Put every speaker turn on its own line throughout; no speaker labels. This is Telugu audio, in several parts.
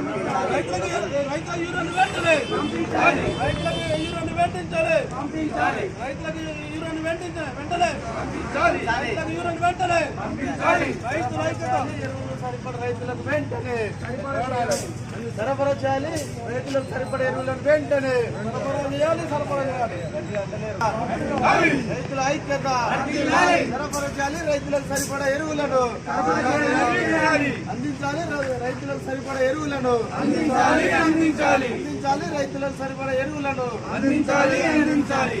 రైతులకు ఈ రెండు వెంటనే రైతులకు ఈ రెండు వెంటించాలి రైతులకు ఈ వెంటించే వెంటనే రైతులకు రెండు వెంటనే రైతు రైతు రైతులకు వెంటనే. సరఫరా చేయాలి. రైతులకు సరిపడే ఎరువులను వెంటనే సరఫరా చేయాలి సరఫరా చేయాలి. రైతుల ఐక్యత సరఫరా చేయాలి రైతులకు సరిపడా ఎరువులను అందించాలి. రైతులకు సరిపడా ఎరువులను అందించాలి అందించాలి. అందించాలి రైతులకు సరిపడా ఎరువులను అందించాలి అందించాలి.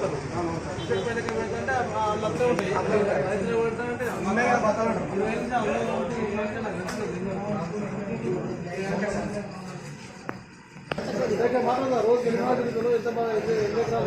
పాలు వాట కడుతున్నారు
ఇది ఎనిమిది వందలు ఇది ఏడు వందలు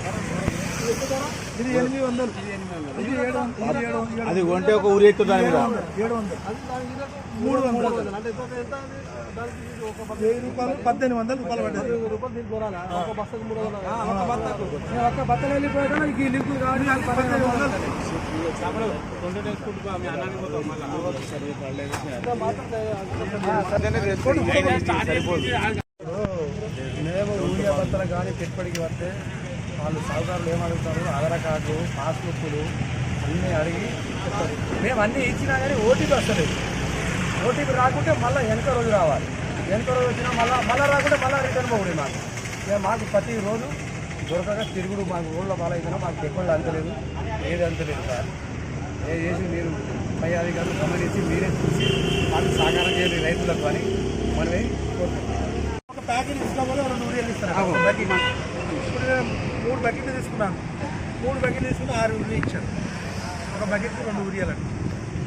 అది కొంటే ఒక ఊరి ఎక్కువ దాని మీద.
ఏడు వందలు మూడు వందలు అంటే పద్దెనిమిది వందలు రూపాయలు బత్తకు ఒక్క బత్తలు వెళ్ళిపోయాక ఈ లింకులు నాకు పద్దెనిమిది వందలు మేము యూరియా బత్తలు కానీ పెట్టుబడికి వస్తే వాళ్ళు సౌకర్యాలు ఏమడుగుతారు ఆధార్ కార్డు పాస్బుక్లు అన్నీ అడిగి మేము అన్నీ ఇచ్చినా కానీ ఓటీపీ వస్తలేదు. ఓటీపీ రాకుంటే మళ్ళీ వెనక రోజు రావాలి. వెనక రోజు వచ్చినా మళ్ళీ మళ్ళీ రాకుంటే మళ్ళీ రిటర్న్ పోకూడదు మాకు. మేము మాకు ప్రతి రోజు దొరకక తిరుగుడు మాకు ఊళ్ళో పాలైపోయినా మాకు పెట్టుబడులు అంతలేదు ఏది అంతలేదు సార్. ఏ చేసి మీరు పై అధికారులు గమనించి మీరే చూసి మాకు సహకారం చేయండి రైతులకు అని మనమే ఒక ప్యాకెట్ తీసుకోవాలి రెండు ఊరియలు ఇస్తారు బకెట్ ఇప్పుడు నేను మూడు బకెట్లు తీసుకున్నాను. మూడు బకెట్లు తీసుకుని ఆరు ఊరియలు ఇచ్చాను ఒక బకెట్కి రెండు ఊరియాలు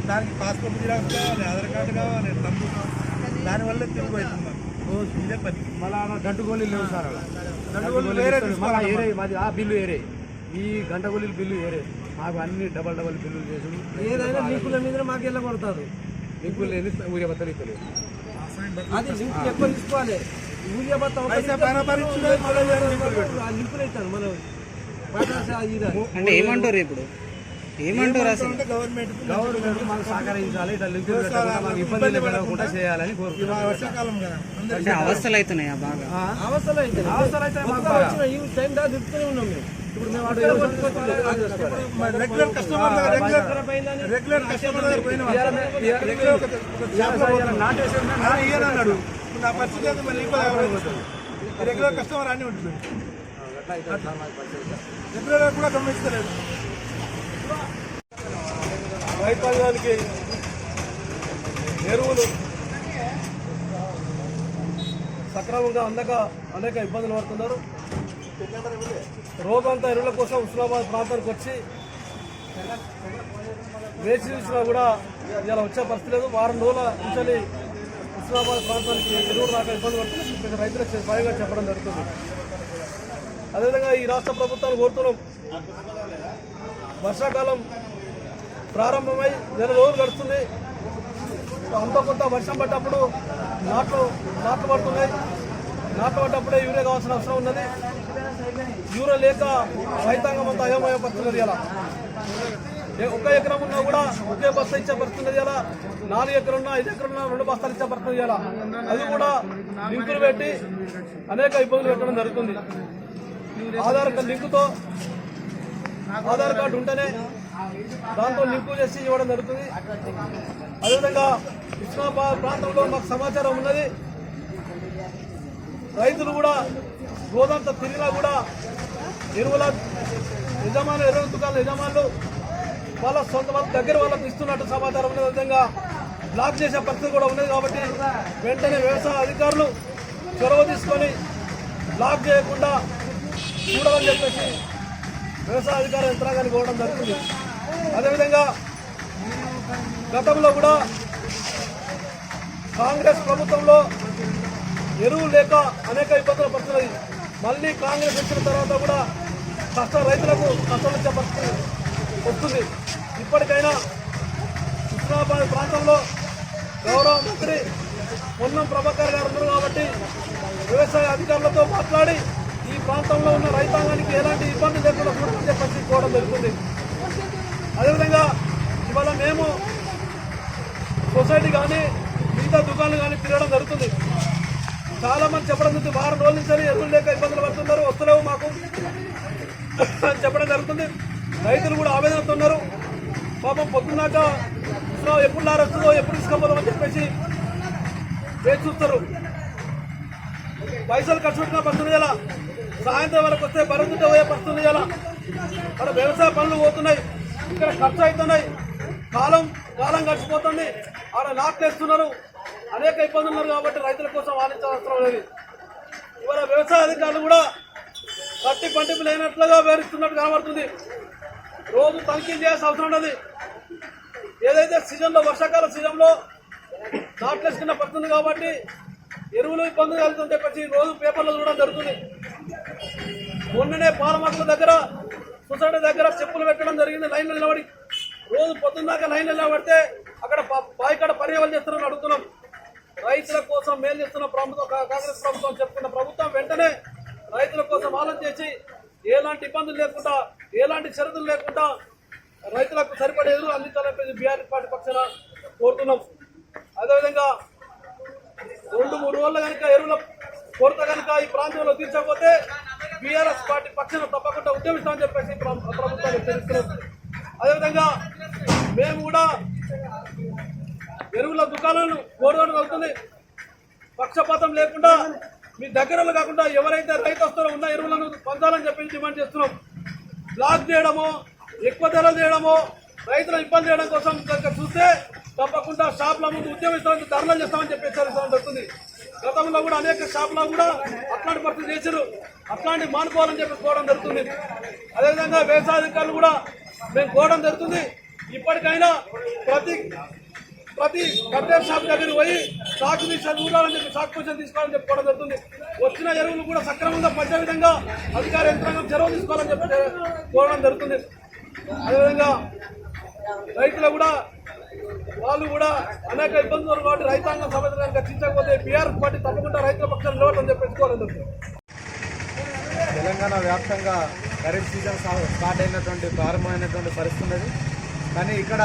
దానికి పాస్పోర్ట్ జిరాక్స్ కావాలి ఆధార్ కార్డు కావాలి తమ్ము దానివల్ల తిరిగి అవుతుంది రోజు ఇదే పని.
మళ్ళా గంట గోళీలు లేవు సార్ అలా
గంట గోళీలు వేరే
మళ్ళా. ఏరే మాది ఆ బిల్లు ఏరే. ఈ గంట గోళీలు బిల్లు ఏరే. మాకు అన్ని డబల్ డబల్ బిల్లులు చేసుడు.
ఏదైనా లింకుల మీద మాకు వెళ్ళ కొడతారు
లింకులు ఊరే బత్తలు ఇస్తలేదు
అది లింక్ ఎక్కువ తీసుకోవాలి? యూరియా బత్త లింకులు మనం
అంటే ఏమంటారు ఇప్పుడు? ఏమంటారు అసలు?
అంటే గవర్నమెంట్
గవర్నమెంట్ మాకు సహకరించాలి ఇట్లా లింకులు పెట్టకుండా మాకు ఇబ్బంది కలగకుండా చేయాలని కోరుకుంటున్నాం
వర్షాకాలం కదా అందరికీ
అంటే అవస్థలు అవుతున్నాయా బాగా?
అయితే
మాకు
ఈ టైం దా ఉన్నాం మేము ఇప్పుడు మేము అటు regular customer regular regular customer దగ్గర పోయిన
నాటేసి
అన్నాడు. నా పరిస్థితి అయితే మళ్ళీ ఇంకో యాభై రెగ్యులర్ కస్టమర్ అన్నీ ఉంటుంది. రెగ్యులర్ కూడా గమనిస్తలేదు. రైతాంగానికి ఎరువులు సక్రమంగా అందక అనేక ఇబ్బందులు పడుతున్నారు. రోగంతా ఎరువుల కోసం హుస్నాబాద్ ప్రాంతానికి వచ్చి వేచి చూసినా కూడా ఇలా వచ్చే పరిస్థితి లేదు. వారం రోజుల నుంచి హుస్నాబాద్ ప్రాంతానికి ఎరువులు రాక ఇబ్బంది పడుతుంది రైతులు రైతులకు స్వయంగా చెప్పడం జరుగుతుంది. అదేవిధంగా ఈ రాష్ట్ర ప్రభుత్వాన్ని కోరుతున్నాం. వర్షాకాలం ప్రారంభమై నెల రోజులు గడుస్తుంది. అంత కొంత వర్షం పడ్డప్పుడు నాట్లు నాట్లు పడుతున్నాయి. నాట్లు పడ్డప్పుడే యూరియా కావాల్సిన అవసరం ఉన్నది. యూరియా లేక రైతాంగం అంతా అయోమయపడుతున్నది ఇలా. ఒక ఎకరం ఉన్నా కూడా ఒకే బస్తా ఇచ్చే పరిస్థితి ఎలా? నాలుగు ఎకరం ఐదు ఎకరం ఉన్నా రెండు బస్తాలు ఇచ్చే పరిస్థితి ఎలా? అది కూడా లింకులు పెట్టి అనేక ఇబ్బందులు పెట్టడం జరుగుతుంది. ఆధార్ కార్డు లింకుతో ఆధార్ కార్డు ఉంటేనే దాంతో లింకు చేసి ఇవ్వడం జరుగుతుంది. అదేవిధంగా ఇస్లామాబాద్ ప్రాంతంలో మాకు సమాచారం ఉన్నది. రైతులు కూడా రోజంతా తిరిగినా కూడా ఎరువుల యజమానులు ఎరువుల దుకాణాల యజమానులు వాళ్ళ సొంత వాళ్ళ దగ్గర వాళ్ళకి ఇస్తున్నట్టు సమాచారం ఉన్న విధంగా బ్లాక్ చేసే పరిస్థితి కూడా ఉన్నది కాబట్టి వెంటనే వ్యవసాయ అధికారులు చొరవ తీసుకొని బ్లాక్ చేయకుండా చూడాలని చెప్పేసి వ్యవసాయ అధికార యంత్రాంగాన్ని కోవడం జరుగుతుంది. అదేవిధంగా గతంలో కూడా కాంగ్రెస్ ప్రభుత్వంలో ఎరువు లేక అనేక ఇబ్బందులు పడుతున్నది మళ్ళీ కాంగ్రెస్ వచ్చిన తర్వాత కూడా కష్ట రైతులకు కష్టం వచ్చే పరిస్థితి వస్తుంది. ఇప్పటికైనా హుస్నాబాద్ ప్రాంతంలో గౌరవ మంత్రి పొన్నం ప్రభాకర్ గారు ఉన్నారు కాబట్టి వ్యవసాయ అధికారులతో మాట్లాడి ఈ ప్రాంతంలో ఉన్న రైతాంగానికి ఎలాంటి ఇబ్బంది లేకుండా చూడమని చెప్పి కోవడం జరుగుతుంది. అదేవిధంగా ఇవాళ మేము సొసైటీ కానీ మిగతా దుకాణాలు కానీ తిరగడం జరుగుతుంది. చాలా మంది చెప్పడం జరుగుతుంది వారం రోజుల నుంచి ఎరువులు లేక ఇబ్బందులు పడుతున్నారు వస్తలేవు మాకు అని చెప్పడం జరుగుతుంది. రైతులు కూడా ఆవేదనతో ఉన్నారు పాపం పొద్దున్నాక ఇసుక ఎప్పుడు లారొస్తుందో ఎప్పుడు ఇసుకపోదాం అని చెప్పేసి వేచి చూస్తారు? పైసలు ఖర్చు పెట్టిన పడుతుంది ఎలా? సాయంత్రం వరకు వస్తే బరువుతుంటే పోయే పడుతుంది ఎలా? అక్కడ వ్యవసాయ పనులు పోతున్నాయి ఇక్కడ ఖర్చు అవుతున్నాయి కాలం కాలం గడిచిపోతుంది ఆడ నాట్లేస్తున్నారు అనేక ఇబ్బందులు ఉన్నారు కాబట్టి రైతుల కోసం ఆలోచించాల్సిన లేదు. ఇవాళ వ్యవసాయ అధికారులు కూడా పట్టి పంటింపు లేనట్లుగా వివరిస్తున్నట్టు కనబడుతుంది. రోజు తనిఖీ చేయాల్సిన అవసరం ఉన్నది ఏదైతే సీజన్లో వర్షాకాల సీజన్లో నాట్లెస్ కింద పడుతుంది కాబట్టి ఎరువులు ఇబ్బంది కలుగుతుంది చెప్పేసి రోజు పేపర్లు చూడడం జరుగుతుంది. మొన్ననే పాలమాటల దగ్గర సొసైటీ దగ్గర చెప్పులు పెట్టడం జరిగింది లైన్లు నిలబడి. రోజు పొద్దున్నాక లైన్లు నిలబడితే అక్కడ బాయికాడ పర్యవలు చేస్తున్నారని అడుగుతున్నాం. రైతుల కోసం మేలు చేస్తున్న ప్రభుత్వం కాంగ్రెస్ ప్రభుత్వం చెప్పుకున్న ప్రభుత్వం వెంటనే రైతుల కోసం ఆలోచించి ఎలాంటి ఇబ్బందులు లేకుండా ఎలాంటి షరతులు లేకుండా రైతులకు సరిపడే ఎదురు అందించాలని బీఆర్ఎస్ పార్టీ పక్షాన కోరుతున్నాం. అదేవిధంగా రెండు మూడు రోజులు కనుక ఎరువుల కొరత కనుక ఈ ప్రాంతంలో తీర్చకపోతే బీఆర్ఎస్ పార్టీ పక్షాన తప్పకుండా ఉద్యమిస్తామని చెప్పేసి ప్రభుత్వాన్ని తెలుస్తున్నాం అదేవిధంగా మేము కూడా ఎరువుల దుకాణాలను కోరుకోవడం అవుతుంది పక్షపాతం లేకుండా మీ దగ్గరలో కాకుండా ఎవరైతే రైతు వస్తారో ఉన్న ఎరువులను పొందాలని చెప్పి డిమాండ్ చేస్తున్నాం. బ్లాక్ చేయడమో ఎక్కువ ధరలు చేయడమో రైతులను ఇబ్బంది చేయడం కోసం కనుక చూస్తే తప్పకుండా షాప్ల ముందు ఉద్యమిస్తామని ధరలు చేస్తామని చెప్పి హెచ్చరించడం జరుగుతుంది గతంలో కూడా అనేక షాపులో కూడా అట్లాంటి పరిస్థితి చేశారు. అట్లాంటి మానుకోవాలని చెప్పి కోవడం జరుగుతుంది. అదేవిధంగా వ్యవసాయ అధికారులు కూడా మేము కోవడం జరుగుతుంది. ఇప్పటికైనా ప్రతి ప్రతి కట్టెల షాప్ దగ్గర పోయి సాకు తీసాలు చూడాలని చెప్పి సాకు పొజిషన్ తీసుకోవాలని చెప్పుకోవడం జరుగుతుంది. వచ్చిన ఎరువులు కూడా సక్రమంగా పంచే విధంగా అధికార యంత్రాంగం చొరవ తీసుకోవాలని చెప్పి కోరడం జరుగుతుంది. అదేవిధంగా రైతులు కూడా వాళ్ళు కూడా అనేక ఇబ్బందులు ఉన్నారు కాబట్టి రైతాంగం సమస్యలను రక్షించకపోతే బీఆర్ఎస్ పార్టీ తప్పకుండా రైతుల పక్షాన్ని నిలవడం చెప్పి జరుగుతుంది.
తెలంగాణ వ్యాప్తంగా ఖరీఫ్ సీజన్ స్టార్ట్ అయినటువంటి ప్రారంభమైనటువంటి పరిస్థితి ఉన్నది. కానీ ఇక్కడ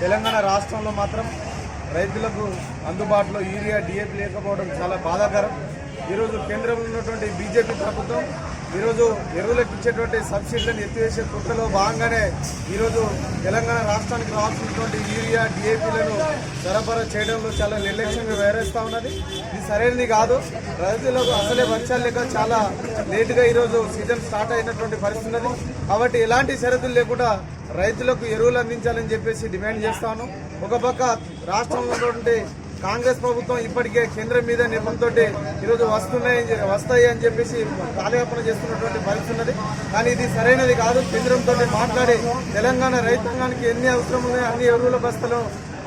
తెలంగాణ రాష్ట్రంలో మాత్రం రైతులకు అందుబాటులో యూరియా డిఏపి లేకపోవడం చాలా బాధాకరం. ఈరోజు కేంద్రంలో ఉన్నటువంటి బీజేపీ ప్రభుత్వం ఈరోజు ఎరువులకు ఇచ్చేటువంటి సబ్సిడీలను ఎత్తివేసే కుట్రలో భాగంగానే ఈరోజు తెలంగాణ రాష్ట్రానికి రావాల్సినటువంటి యూరియా డిఏపీలను సరఫరా చేయడంలో చాలా నిర్లక్ష్యంగా వ్యవహరిస్తూ ఉన్నది. ఇది సరైనది కాదు. రైతులకు అసలే వర్షాలు లేక చాలా లేటుగా ఈరోజు సీజన్ స్టార్ట్ అయినటువంటి పరిస్థితి ఉన్నది. కాబట్టి ఎలాంటి షరతులు లేకుండా రైతులకు ఎరువులు అందించాలని చెప్పేసి డిమాండ్ చేస్తాను. ఒక పక్క రాష్ట్రంలో ఉన్నటువంటి కాంగ్రెస్ ప్రభుత్వం ఇప్పటికే కేంద్రం మీద నిర్బంధంతో ఈరోజు వస్తున్నాయని వస్తాయి అని చెప్పేసి కాలయాపన చేస్తున్నటువంటి పరిస్థితి ఉన్నది. కానీ ఇది సరైనది కాదు. కేంద్రంతో మాట్లాడి తెలంగాణ రైతాంగానికి ఎన్ని అవసరం ఉన్నాయో అన్ని ఎరువుల బస్తలు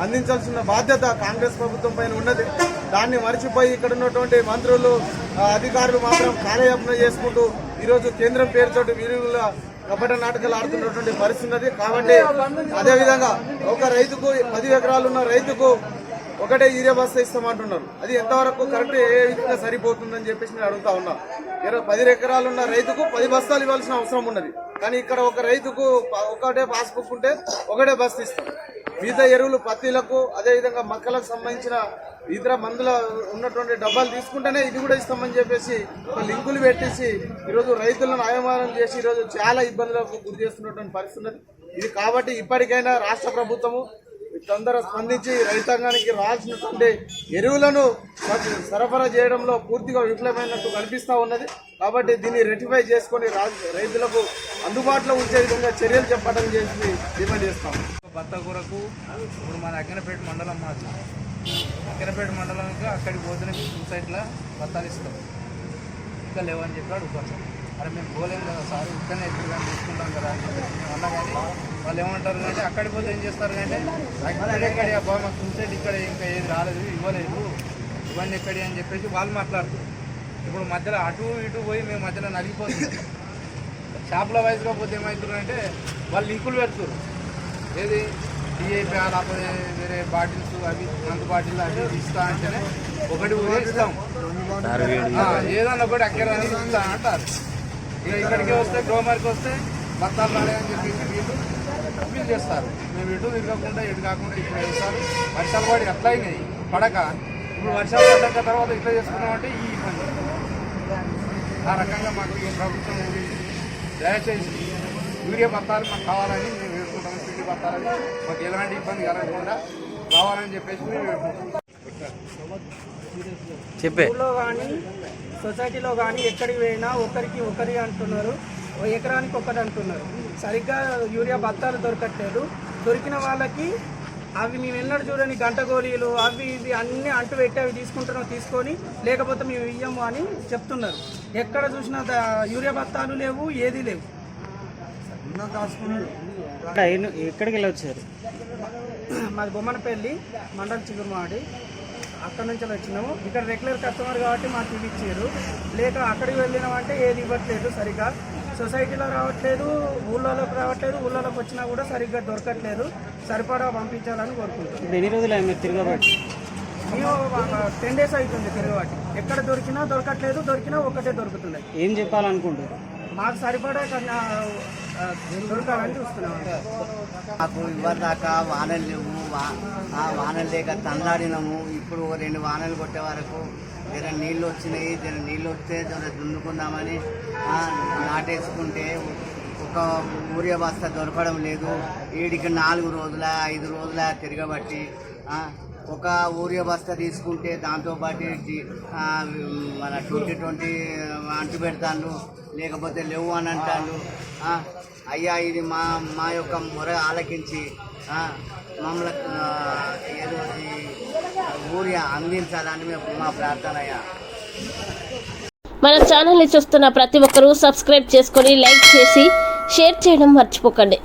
అందించాల్సిన బాధ్యత కాంగ్రెస్ ప్రభుత్వం పైన ఉన్నది. దాన్ని మర్చిపోయి ఇక్కడ ఉన్నటువంటి మంత్రులు అధికారులు మాత్రం కాలయాపన చేసుకుంటూ ఈరోజు కేంద్రం పేరుతోటి వీరుల కపట నాటకాలు ఆడుతున్నటువంటి పరిస్థితి ఉన్నది. కాబట్టి అదేవిధంగా ఒక రైతుకు పది ఎకరాలు ఉన్న రైతుకు ఒకటే యూరియా బస్తా ఇస్తామంటున్నారు. అది ఎంతవరకు కరెక్ట్ ఏ విధంగా సరిపోతుందని చెప్పేసి నేను అడుగుతా ఉన్నా. ఇరవై పది ఎకరాలున్న రైతుకు పది బస్తాలు ఇవ్వాల్సిన అవసరం ఉన్నది. కానీ ఇక్కడ ఒక రైతుకు ఒకటే పాస్బుక్ ఉంటే ఒకటే బస్తా ఇస్తాం. మిగతా ఎరువులు పత్తిలకు అదేవిధంగా మక్కలకు సంబంధించిన ఇతర మందుల ఉన్నటువంటి డబ్బాలు తీసుకుంటేనే ఇది కూడా ఇస్తామని చెప్పేసి లింకులు పెట్టేసి ఈరోజు రైతులను ఆయమానం చేసి ఈరోజు చాలా ఇబ్బందులకు గురి చేస్తున్నటువంటి పరిస్థితి ఇది కాబట్టి ఇప్పటికైనా రాష్ట్ర ప్రభుత్వము తొందర స్పందించి రైతాంగానికి రాల్సినటువంటి ఎరువులను సరఫరా చేయడంలో పూర్తిగా విఫలమైనట్టు కనిపిస్తూ ఉన్నది. కాబట్టి దీన్ని రెటిఫై చేసుకొని రైతులకు అందుబాటులో ఉంచే విధంగా చర్యలు చెప్పడం చేసి డిమాండ్ చేస్తాం
బత్త కూరకు ఇప్పుడు మన అగ్గనపేట మండలం మాత్రం కిరపేట మండలం ఇంకా అక్కడికి పోతేనే సొసైటీలో బత్తాలు ఇస్తాం ఇంకా లేవని చెప్పి అడుగుతాం అరే మేము పోలేం కదా సార్ ఇక్కడనే ఎప్పుడు తీసుకుంటాం కదా అని చెప్పేసి అన్నా కానీ వాళ్ళు ఏమంటారు అంటే అక్కడికి పోతే ఏం చేస్తారు అంటే ఎక్కడ ఎక్కడి అబ్బా మాకు సొసైటీ ఇక్కడ ఇంకా ఏది రాలేదు ఇవ్వలేదు ఇవన్నీ ఎక్కడి అని చెప్పేసి వాళ్ళు మాట్లాడుతారు ఇప్పుడు మధ్యలో అటు ఇటు పోయి మేము మధ్యలో నలిగిపోతున్నాం షాప్ల వయసులో పోతే ఏమవుతుంది అంటే వాళ్ళు లింకులు పెడుతున్నారు ఏది? డిఏపి లేకపోతే వేరే బాటిల్స్ అవి మందు బాటిల్ అవి ఇస్తా అంటేనే ఒకటి ఇస్తాం ఏదన్నా ఒకటి అక్కడ ఇస్తా అంటారు. ఇక ఇక్కడికి వస్తే గ్రోమర్కి వస్తే బత్తాలు రాలే అని చెప్పేసి వీళ్ళు వీళ్ళు చేస్తారు. మేము ఇటు తిరగకుండా ఇటు కాకుండా ఇక్కడ వేస్తారు వర్షాలు పడి అట్లా అయినాయి? పడక. ఇప్పుడు వర్షాలు పడ్డాక తర్వాత ఇట్లా చేసుకున్నామంటే ఈ ఇబ్బంది ఆ రకంగా మాకు ఈ ప్రభుత్వం దయచేసి యూరియా పత్రాలు మాకు కావాలని మేము వేసుకుంటాం పిండి పత్రాలని మాకు ఎలాంటి ఇబ్బంది కలగకుండా కావాలని చెప్పేసి
చెప్పే.
ఊళ్ళో కానీ సొసైటీలో కానీ ఎక్కడికి పోయినా ఒకరికి ఒకరి అంటున్నారు ఎకరానికి ఒకటి అంటున్నారు. సరిగ్గా యూరియా బత్తాలు దొరకట్లేదు. దొరికిన వాళ్ళకి అవి మేము ఎన్నడూ చూడని గంట గోళీలు అవి ఇవి అన్నీ అంటు పెట్టి అవి తీసుకుంటున్నాం తీసుకొని లేకపోతే మేము ఇయ్యము అని చెప్తున్నారు. ఎక్కడ చూసినా యూరియా బత్తాలు లేవు ఏది లేవు.
ఎక్కడికి వెళ్ళి వచ్చారు?
మాది బొమ్మనపల్లి మండల చిగురుమాడి. అక్కడ నుంచి వచ్చినాము. ఇక్కడ రెగ్యులర్ కస్టమర్ కాబట్టి మాకు ఇవి ఇచ్చారు. లేక అక్కడికి వెళ్ళినామంటే ఏది ఇవ్వట్లేదు సరిగా. సొసైటీలో రావట్లేదు ఊళ్ళోకి రావట్లేదు ఊళ్ళోకి వచ్చినా కూడా సరిగ్గా దొరకట్లేదు. సరిపడా పంపించాలని కోరుకుంటున్నాం.
ఎన్ని రోజులు మీరు తిరగబట్టి
టెన్ డేస్ అవుతుంది తిరగబట్టి ఎక్కడ దొరికినా దొరకట్లేదు దొరికినా ఒకటే దొరుకుతున్నాయి
ఏం చెప్పాలనుకుంటారు
మాకు సరిపడా దొరకాలని చూస్తున్నాం
మాకు ఇవ్వదాకా వానలు లేవు వా- ఆ వానలు లేక తల్లాడినాము ఇప్పుడు రెండు వానలు కొట్టే వరకు జర నీళ్ళు వచ్చినాయి జర నీళ్ళు వస్తే జర దున్నుకుందామని నాటేసుకుంటే ఒక ఊరియా బస్తా దొరకడం లేదు. వీడికి నాలుగు రోజుల ఐదు రోజుల తిరగబట్టి ఒక ఊరియా బస్తా తీసుకుంటే దాంతోపాటు మన ట్వంటీ ట్వంటీ అంటు పెడతాను లేకపోతే లేవు అని అంటాను అయ్యా ఇది మా మా యొక్క మొర ఆలకించి మమ్మల్ని ఏదో ఈ ఊరియా అందించాలని మేము మా ప్రార్థన అయ్యా.
మన ఛానల్ని చూస్తున్న ప్రతి ఒక్కరూ సబ్స్క్రైబ్ చేసుకొని లైక్ చేసి షేర్ చేయడం మర్చిపోకండి.